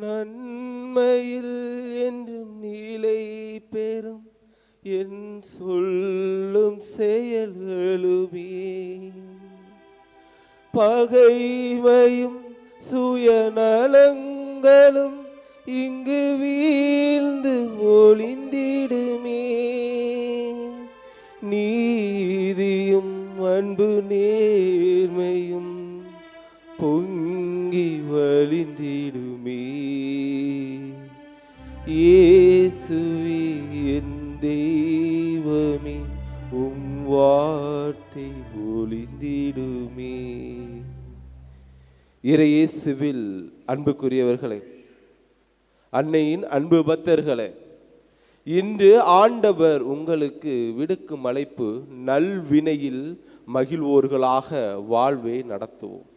நன்மையில் என்றும் நிலை பெறும். என் சொல்லும் செயல்களுமே பகைமையும் சுயநலங்களும் இங்கு வீழ்ந்து ஒளிந்திடுமே. நீதியும் அன்பு நேர்மையும் பொங்கி வழிந்திடுமே. இயேசுவே என் தெய்வமே உம் வார்த்தை ஒளிந்திடுமே. இறையேசுவில் அன்புக்குரியவர்களே அன்னையின் அன்பு பக்தர்களே இன்று ஆண்டவர் உங்களுக்கு விடுக்கும் அழைப்பு நல்வினையில் மகிழ்வோர்களாக வாழ்வை நடத்துவோம்.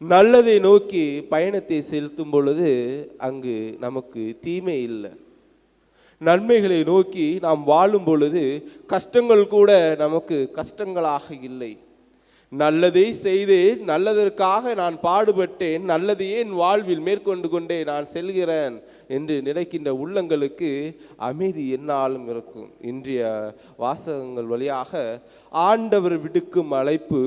நல்லதை நோக்கி பயணத்தை செலுத்தும் பொழுது அங்கு நமக்கு தீமை இல்லை. நன்மைகளை நோக்கி நாம் வாழும் பொழுது கஷ்டங்கள் கூட நமக்கு கஷ்டங்களாக இல்லை. நல்லதை செய்தேன் நல்லதற்காக நான் பாடுபட்டேன் நல்லதையே என் வாழ்வில் மேற்கொண்டு கொண்டே நான் செல்கிறேன் என்று நினைக்கின்ற உள்ளங்களுக்கு அமைதி என்னாலும் இருக்கும். இன்றைய வாசகங்கள் வழியாக ஆண்டவர் விடுக்கும் அழைப்பு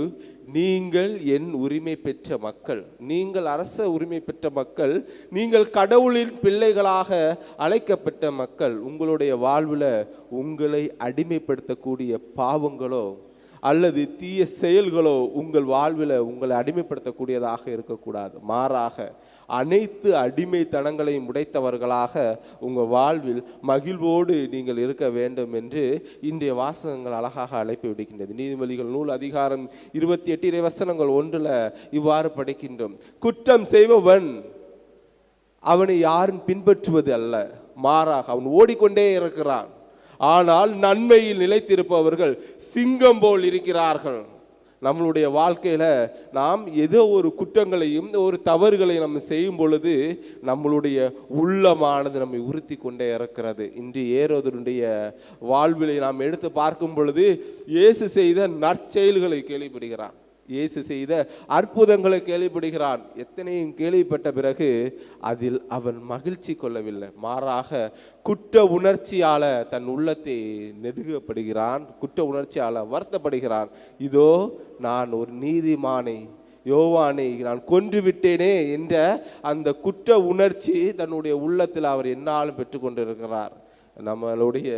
நீங்கள் என் உரிமை பெற்ற மக்கள். நீங்கள் அரச உரிமை பெற்ற மக்கள். நீங்கள் கடவுளின் பிள்ளைகளாக அழைக்கப்பட்ட மக்கள். உங்களுடைய வாழ்வில் உங்களை அடிமைப்படுத்தக்கூடிய பாவங்களோ அல்லது தீய செயல்களோ உங்கள் வாழ்வில் உங்களை அடிமைப்படுத்தக்கூடியதாக இருக்கக்கூடாது. மாறாக அனைத்து அடிமைத்தனங்களையும் உடைத்தவர்களாக உங்கள் வாழ்வில் மகிழ்வோடு நீங்கள் இருக்க வேண்டும் என்று இன்றைய வாசகங்கள் அழகாக அழைப்பு விடுக்கின்றது. நீதிமொழிகள் நூல் அதிகாரம் இருபத்தி எட்டு இறை வசனங்கள் ஒன்றில் இவ்வாறு படிக்கின்றோம். குற்றம் செய்பவன் அவனை யாரும் பின்பற்றுவது அல்ல. மாறாக அவன் ஓடிக்கொண்டே இருக்கிறான். ஆனால் நன்மையில் நிலைத்திருப்பவர்கள் சிங்கம் போல் இருக்கிறார்கள். நம்மளுடைய வாழ்க்கையில் நாம் ஏதோ ஒரு குற்றங்களையும் ஒரு தவறுகளை நம்ம செய்யும் பொழுது நம்மளுடைய உள்ளமானது நம்மை உறுத்தி கொண்டே இருக்கிறது இன்று ஏரோதனுடைய வாழ்விலை நாம் எடுத்து பார்க்கும் பொழுது இயேசு செய்த நற்செயல்களை கேள்விப்படுகிறான் இயேசு செய்த அற்புதங்களை கேள்விப்படுகிறான். எத்தனையும் கேள்விப்பட்ட பிறகு அதில் அவன் மகிழ்ச்சி கொள்ளவில்லை. மாறாக குற்ற உணர்ச்சியால தன் உள்ளத்தை நெருகப்படுகிறான் குற்ற உணர்ச்சியால் வருத்தப்படுகிறான். இதோ நான் ஒரு நீதிமானை யோவானை நான் கொன்று விட்டேனே என்ற அந்த குற்ற உணர்ச்சி தன்னுடைய உள்ளத்தில் அவர் என்னாலும் பெற்றுக்கொண்டிருக்கிறார். நம்மளுடைய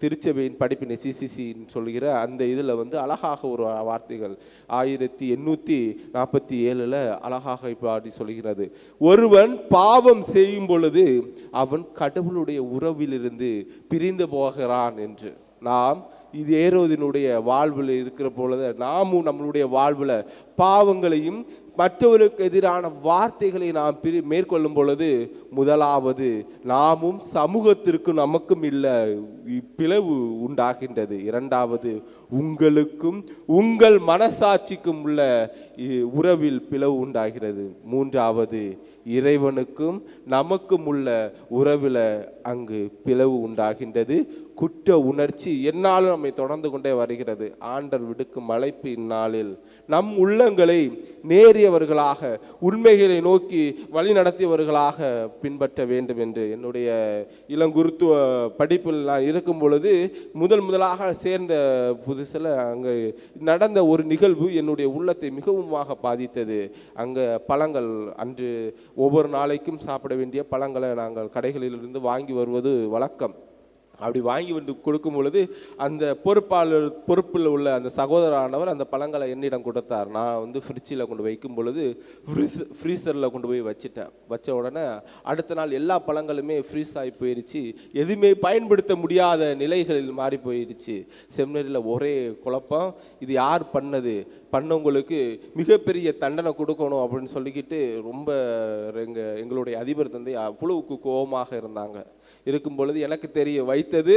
திருச்சபையின் படிப்பினை சிசிசின்னு சொல்கிற அந்த இதில் வந்து அழகாக ஒரு வார்த்தைகள். ஆயிரத்தி எண்ணூற்றி நாற்பத்தி ஏழில் அழகாக இப்படி சொல்கிறது. ஒருவன் பாவம் செய்யும் பொழுது அவன் கடவுளுடைய உறவிலிருந்து பிரிந்து போகிறான் என்று. நாம் இது ஏரோதினுடைய வாழ்வில் இருக்கிற பொழுது நாமும் நம்மளுடைய வாழ்வில் பாவங்களையும் மற்றவருக்கு எதிரான வார்த்தைகளை நாம் பிரி மேற்கொள்ளும் பொழுது முதலாவது நாமும் சமூகத்திற்கு நமக்கும் இல்லை பிளவு உண்டாகின்றது. இரண்டாவது உங்களுக்கும் உங்கள் மனசாட்சிக்கும் உள்ள இ- உறவில் பிளவு உண்டாகிறது. மூன்றாவது இறைவனுக்கும் நமக்கும் உள்ள உறவில் அங்கு பிளவு உண்டாகின்றது. குற்ற உணர்ச்சி என்னாலும் நம்மை தொடர்ந்து கொண்டே வருகிறது. ஆண்டர் விடுக்கும் அழைப்பு இந்நாளில் நம் உள்ளங்களை நேரியவர்களாக உண்மைகளை நோக்கி வழி நடத்தியவர்களாக பின்பற்ற வேண்டும் என்று என்னுடைய இளங்குருத்துவ படிப்பில் நான் இருக்கும் பொழுது முதல் முதலாக சேர்ந்த புதுசில் அங்கே நடந்த ஒரு நிகழ்வு என்னுடைய உள்ளத்தை மிகவுமாக பாதித்தது. அங்கே பழங்கள் அன்று ஒவ்வொரு நாளைக்கும் சாப்பிட வேண்டிய பழங்களை நாங்கள் கடைகளிலிருந்து வாங்கி வருவது வழக்கம். அப்படி வாங்கி வந்து கொடுக்கும் பொழுது அந்த பொறுப்பாளர் பொறுப்பில் உள்ள அந்த சகோதரரானவர் அந்த பழங்களை என்னிடம் கொடுத்தார். நான் வந்து ஃப்ரிட்ஜில் கொண்டு வைக்கும் பொழுது ஃப்ரீஸ் ஃப்ரீசரில் கொண்டு போய் வச்சுட்டேன். வச்ச உடனே அடுத்த நாள் எல்லா பழங்களுமே ஃப்ரீஸ் ஆகி போயிடுச்சு எதுவுமே பயன்படுத்த முடியாத நிலைகளில் மாறி போயிடுச்சு செமினரியில் ஒரே குழப்பம் இது யார் பண்ணது? பண்ணவங்களுக்கு மிகப்பெரிய தண்டனை கொடுக்கணும் அப்படின்னு சொல்லிக்கிட்டு ரொம்ப எங்கள் எங்களுடைய அதிபர் தந்தை அவ்வளவுக்கு கோபமாக இருந்தாங்க. இருக்கும் பொழுது எனக்கு தெரியும் வைத்தது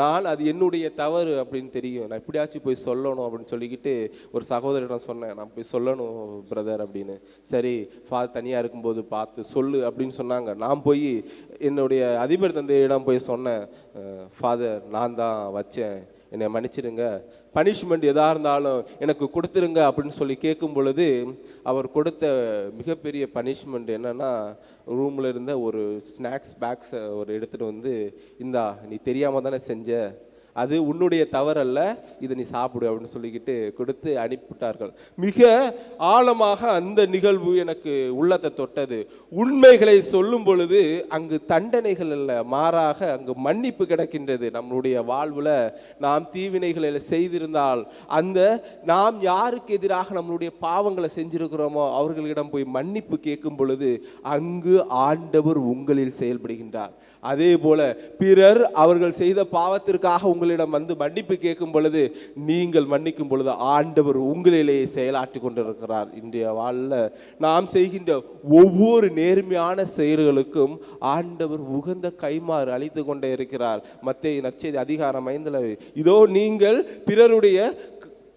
நான் அது என்னுடைய தவறு அப்படின்னு தெரியும். நான் எப்படியாச்சும் போய் சொல்லணும் அப்படின்னு சொல்லிக்கிட்டு ஒரு சகோதரிடம் சொன்னேன். நான் போய் சொல்லணும் பிரதர் அப்படின்னு. சரி ஃபாதர் தனியாக இருக்கும்போது பார்த்து சொல்லு அப்படின்னு சொன்னாங்க. நான் போய் என்னுடைய அதிபர் தந்தையிடம் போய் சொன்னேன். ஃபாதர் நான் தான் வச்சேன். என்னை மன்னிச்சிடுங்க. பனிஷ்மெண்ட் எதாக இருந்தாலும் எனக்கு கொடுத்துருங்க அப்படின்னு சொல்லி கேட்கும் பொழுது அவர் கொடுத்த மிகப்பெரிய பனிஷ்மெண்ட் என்னென்னா ரூமில் இருந்த ஒரு ஸ்நாக்ஸ் பேக்ஸை ஒரு எடுத்துகிட்டு வந்து இந்தா நீ தெரியாமல் தானே செஞ்ச? அது உன்னுடைய தவறல்ல இதை நீ சாப்பிடு அப்படின்னு சொல்லிக்கிட்டு கொடுத்து அனுப்பிவிட்டார்கள். மிக ஆழமாக அந்த நிகழ்வு எனக்கு உள்ளத்தை தொட்டது. உண்மைகளை சொல்லும் பொழுது அங்கு தண்டனைகள் அல்ல மாறாக அங்கு மன்னிப்பு கிடக்கின்றது. நம்மளுடைய வாழ்வில் நாம் தீவினைகளை செய்திருந்தால் அந்த நாம் யாருக்கு எதிராக நம்மளுடைய பாவங்களை செஞ்சிருக்கிறோமோ அவர்களிடம் போய் மன்னிப்பு கேட்கும் பொழுது அங்கு ஆண்டவர் உங்களில் செயல்படுகின்றார். அதே போல பிறர் அவர்கள் செய்த பாவத்திற்காக உங்களிடம் வந்து மன்னிப்பு கேட்கும் பொழுது நீங்கள் மன்னிக்கும் பொழுது ஆண்டவர் உங்களிலேயே செயலாற்றி கொண்டிருக்கிறார். இன்றைய வாழ்ல நாம் செய்கின்ற ஒவ்வொரு நேர்மையான செயல்களுக்கும் ஆண்டவர் உகந்த கைமாறு அளித்து கொண்டே இருக்கிறார். மத்திய நற்செய்தி அதிகாரம் ஐந்தில் இதோ நீங்கள் பிறருடைய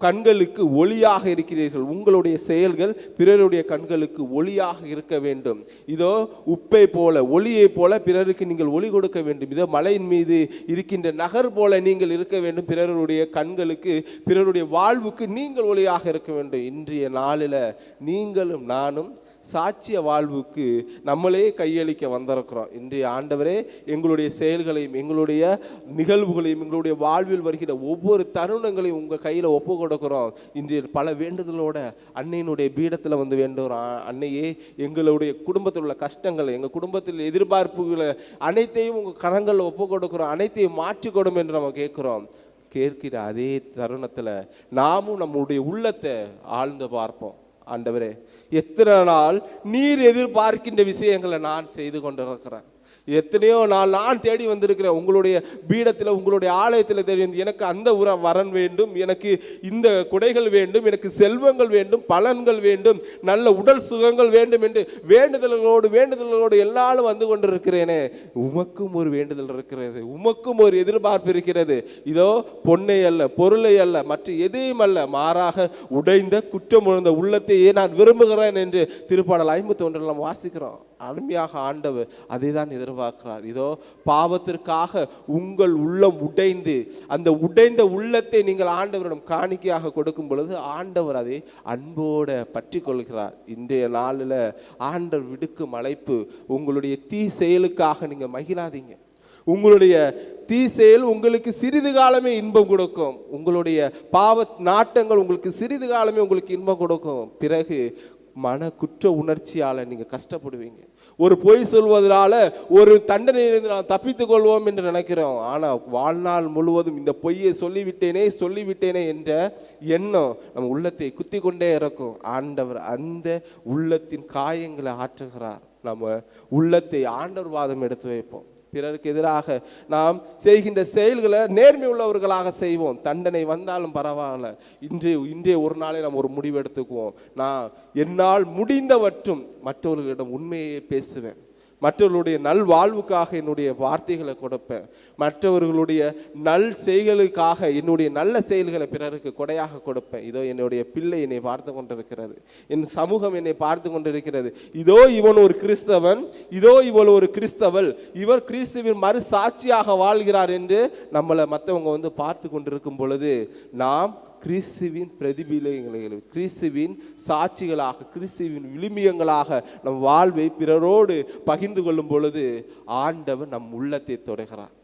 கண்களுக்கு ஒளியாக இருக்கிறீர்கள். உங்களுடைய செயல்கள் பிறருடைய கண்களுக்கு ஒளியாக இருக்க வேண்டும். இதோ உப்பை போல ஒளியை போல பிறருக்கு நீங்கள் ஒளி கொடுக்க வேண்டும். இதோ மலையின் மீது இருக்கின்ற நகர் போல நீங்கள் இருக்க வேண்டும். பிறருடைய கண்களுக்கு பிறருடைய வாழ்வுக்கு நீங்கள் ஒளியாக இருக்க வேண்டும். இன்றைய நாளில் நீங்களும் நானும் சாட்சிய வாழ்வுக்கு நம்மளே கையளிக்க வந்திருக்கிறோம். இன்றைய ஆண்டவரே எங்களுடைய செயல்களையும் எங்களுடைய நிகழ்வுகளையும் எங்களுடைய வாழ்வில் வருகிற ஒவ்வொரு தருணங்களையும் உங்கள் கையில் ஒப்பு கொடுக்குறோம். இன்றைய பல வேண்டுதலோட அன்னையினுடைய பீடத்தில் வந்து வேண்டுகிறோம். அன்னையே எங்களுடைய குடும்பத்தில் உள்ள கஷ்டங்கள் எங்கள் குடும்பத்தில் எதிர்பார்ப்புகளை அனைத்தையும் உங்கள் கரங்களில் ஒப்பு கொடுக்குறோம். அனைத்தையும் மாற்றிக் என்று நம்ம கேட்குறோம். கேட்கிற அதே தருணத்தில் நாமும் நம்முடைய உள்ளத்தை ஆழ்ந்து பார்ப்போம். ஆண்டவரே. எத்தனை நாள் நீர் எதிர்பார்க்கின்ற விஷயங்களை நான் செய்து கொண்டிருக்கிறேன். எத்தனையோ நாள் நான் தேடி வந்திருக்கிறேன் உங்களுடைய பீடத்தில் உங்களுடைய ஆலயத்தில் தேடி வந்து எனக்கு அந்த உர வரன் வேண்டும் எனக்கு இந்த குடைகள் வேண்டும் எனக்கு செல்வங்கள் வேண்டும் பலன்கள் வேண்டும் நல்ல உடல் சுகங்கள் வேண்டும் என்று வேண்டுதல்களோடு வேண்டுதல்களோடு எல்லாரும் வந்து கொண்டிருக்கிறேனே. உமக்கும் ஒரு வேண்டுதல் இருக்கிறது உமக்கும் ஒரு எதிர்பார்ப்பு இருக்கிறது. இதோ பொன்னை அல்ல பொருளை அல்ல மற்ற எதையும் அல்ல மாறாக உடைந்த குற்றம் உணர்ந்த உள்ளத்தையே நான் விரும்புகிறேன் என்று திருப்பாடல் ஐம்பத்தி ஒன்றில் நாம் வாசிக்கிறோம். அருமையாக ஆண்டவர் அதை தான் எதிர்பார்க்கிறார். இதோ பாவத்திற்காக உங்கள் உள்ளம் உடைந்து அந்த உடைந்த உள்ளத்தை நீங்கள் ஆண்டவரிடம் காணிக்கையாக கொடுக்கும் பொழுது ஆண்டவர் அதை அன்போடு பற்றி கொள்கிறார் இன்றைய நாளில் ஆண்டவர் விடுக்கும் அழைப்பு உங்களுடைய தீ செயலுக்காக நீங்கள் மகிழாதீங்க. உங்களுடைய தீ செயல் உங்களுக்கு சிறிது காலமே இன்பம் கொடுக்கும். உங்களுடைய பாவ நாட்டங்கள் உங்களுக்கு சிறிது காலமே உங்களுக்கு இன்பம் கொடுக்கும். பிறகு மன குற்ற உணர்ச்சியால் நீங்கள் கஷ்டப்படுவீங்க. ஒரு பொய் சொல்வதனால ஒரு தண்டனையிலிருந்து நாம் தப்பித்துக் கொள்வோம் என்று நினைக்கிறோம். ஆனால் வாழ்நாள் முழுவதும் இந்த பொய்யை சொல்லிவிட்டேனே சொல்லிவிட்டேனே என்ற எண்ணம் நம்ம உள்ளத்தை குத்தி கொண்டே இருக்கும். ஆண்டவர் அந்த உள்ளத்தின் காயங்களை ஆற்றுகிறார். நம்ம உள்ளத்தை ஆண்டவர் வாதம் எடுத்து வைப்போம். பிறருக்கு எதிராக நாம் செய்கின்ற செயல்களை நேர்மை உள்ளவர்களாக செய்வோம். தண்டனை வந்தாலும் பரவாயில்ல. இன்றைய இன்றைய ஒரு நாளே நாம் ஒரு முடிவு எடுத்துக்குவோம். நான் என்னால் முடிந்தவற்றும் மற்றவர்களிடம் உண்மையை பேசுவேன். மற்றவர்களுடைய நல் வாழ்வுக்காக என்னுடைய வார்த்தைகளை கொடுப்பேன். மற்றவர்களுடைய நல் செயல்களுக்காக என்னுடைய நல்ல செயல்களை பிறருக்கு கொடையாக கொடுப்பேன். இதோ என்னுடைய பிள்ளை என்னை பார்த்து கொண்டிருக்கிறது. என் சமூகம் என்னை பார்த்து கொண்டிருக்கிறது. இதோ இவன் ஒரு கிறிஸ்தவன் இதோ இவள் ஒரு கிறிஸ்தவள். இவர் கிறிஸ்துவின் மறு சாட்சியாக வாழ்கிறார் என்று நம்மளை மற்றவங்க வந்து பார்த்து கொண்டிருக்கும் பொழுது நாம் கிறிஸ்துவின் பிரதிபீலங்களை கிறிஸ்துவின் சாட்சிகளாக கிறிஸ்துவின் விளிமியங்களாக நம் வாழ்வை பிறரோடு பகிர்ந்து கொள்ளும் பொழுது ஆண்டவர் நம் உள்ளத்தை தொடர்கிறார்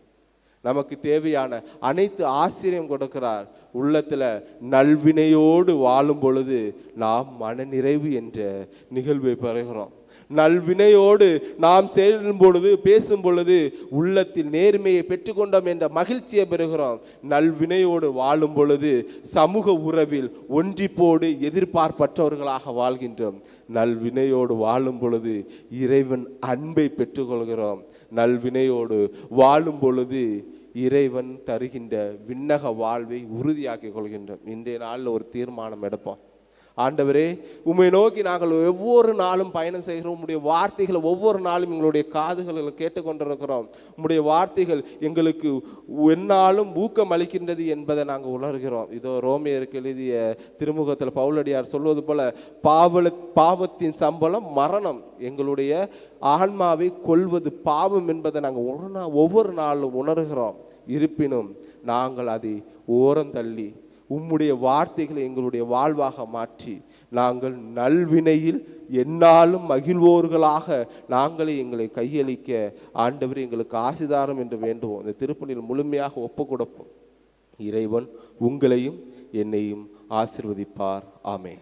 நமக்கு தேவையான அனைத்து ஆசிரியம் கொடுக்கிறார். உள்ளத்தில் நல்வினையோடு வாழும் பொழுது நாம் மனநிறைவு என்ற நிகழ்வை பெறுகிறோம். நல்வினையோடு நாம் சேரும் பொழுது பேசும் பொழுது உள்ளத்தில் நேர்மையை பெற்றுக்கொண்டோம் என்ற மகிழ்ச்சியை பெறுகிறோம். நல்வினையோடு வாழும் பொழுது சமூக உறவில் ஒன்றிப்போடு எதிர்பார்ப்பற்றவர்களாக வாழ்கின்றோம். நல்வினையோடு வாழும் பொழுது இறைவன் அன்பை பெற்றுக்கொள்கிறோம். நல்வினையோடு வாழும் பொழுது இறைவன் தருகின்ற விண்ணக வாழ்வை உறுதியாக்கிக் கொள்கின்றோம். இன்றைய நாளில் ஒரு தீர்மானம் எடுப்போம். ஆண்டவரே உம்மை நோக்கி நாங்கள் ஒவ்வொரு நாளும் பயணம் செய்கிறோம். உங்களுடைய வார்த்தைகளை ஒவ்வொரு நாளும் எங்களுடைய காதுகளில் கேட்டுக்கொண்டிருக்கிறோம். உங்களுடைய வார்த்தைகள் எங்களுக்கு எந்நாளும் ஊக்கம் அளிக்கின்றது என்பதை நாங்கள் உணர்கிறோம். இதோ ரோமியருக்கு எழுதிய திருமுகத்தில் பவுலடியார் சொல்வது போல பாவல பாவத்தின் சம்பளம் மரணம். எங்களுடைய ஆன்மாவை கொல்வது பாவம் என்பதை நாங்கள் ஒரு நாள் ஒவ்வொரு நாளும் உணர்கிறோம். இருப்பினும் நாங்கள் அதை ஓரம் தள்ளி உம்முடைய வார்த்தைகளை எங்களுடைய வாழ்வாக மாற்றி நாங்கள் நல்வினையில் என்னாலும் மகிழ்வோர்களாக நாங்களே எங்களை கையளிக்க ஆண்டவர் எங்களுக்கு ஆசிதாரம் என்று வேண்டுவோம். இந்த திருப்பணியில் முழுமையாக ஒப்பு கொடுப்போம் இறைவன் உங்களையும் என்னையும் ஆசிர்வதிப்பார். ஆமே